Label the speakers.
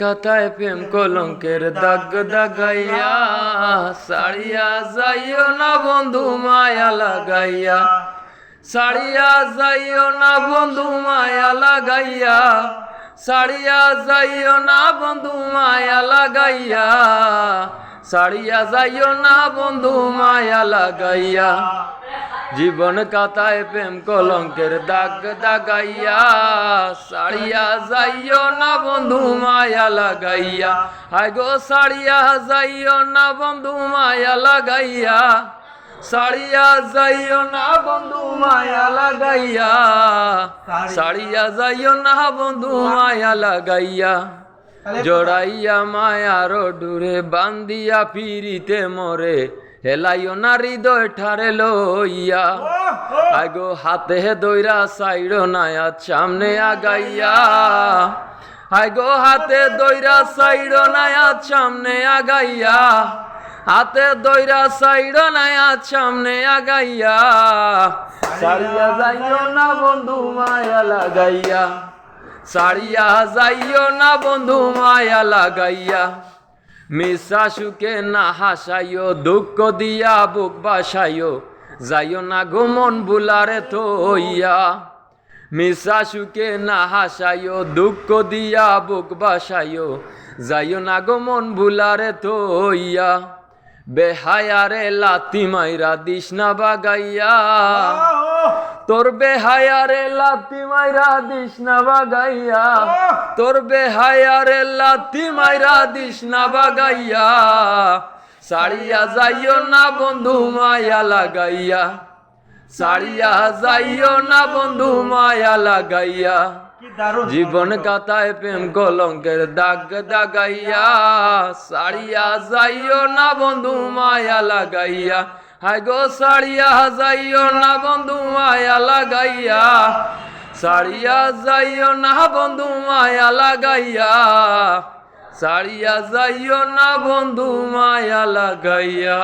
Speaker 1: কাতায় প্রেম কলঙ্কের দাগ দাগাইয়া সাড়িয়া যাইও না বন্ধু মায়া লাগাইয়া সাড়িয়া যাইও না বন্ধু মায়া লাগাইয়া সাড়িয়া যাইও না বন্ধু মায়া লাগাইয়া সাড়িয়া যাইও না বন্ধু মায়া লাগাইয়া। জীবন কাতায় প্রেম কলঙ্কের দাগ দাগাইয়া সাড়িয়া যাইও না বন্ধু মায়া লাগাইয়া হায় গো সাড়িয়া যাইও না বন্ধু মায়া লাগাইয়া সাড়িয়া যাইও না বন্ধু মায়া লাগাইয়া সাড়িয়া যাইও না বন্ধু মায়া লাগাইয়া জড়াইয়া মায়ার ডুরে বান্দিয়া পিরিতে মরে হেলাইও না হৃদয় ঠারে লইয়া। আগো হাতে দইরা সাইড নায়া সামনে আগাইয়া। আগো হাতে দইরা সাইড নায়া সামনে আগাইয়া। হাতে দইরা সাইড নায়া সামনে আগাইয়া। সারিয়া যাইও না বন্ধু মায়া লাগাইয়া। সারিয়া যাইও না বন্ধু মায়া লাগাইয়া। মিশা না হাসাইও, দুঃখ দিয়া বুক বাসাইও, যাইও না ঘুমন বুলারে থইয়া। মিশা সুখে না হাসাইও, দুঃখ দিয়া বুক বাসাইও, যাইও না গমন বুলারে থইয়া। বেহায়ারে লাতি মাইরা দিস না বাগাইয়া। তোর বেহায়ারে লাতি মাইরা দিস না বাগাইয়া। তোর বেহায়ারে লাতি মাইরা দিস না বাগাইয়া। সাড়িয়া যাইও না বন্ধু মায়া লাগাইয়া। সাড়িয়া যাইও না বন্ধু মায়া লাগাইয়া। জীবন কাতায় প্রেম কলঙ্কের দাগ দাগাইয়া। সাড়িয়া যাইও না বন্ধু মায়া লাগাইয়া। হায় গো সাড়িয়া যাইও না বন্ধু মায়া লাগাইয়া। সাড়িয়া যাইও না বন্ধু মায়া লাগাইয়া। সাড়িয়া যাইও না বন্ধু মায়া লাগাইয়া।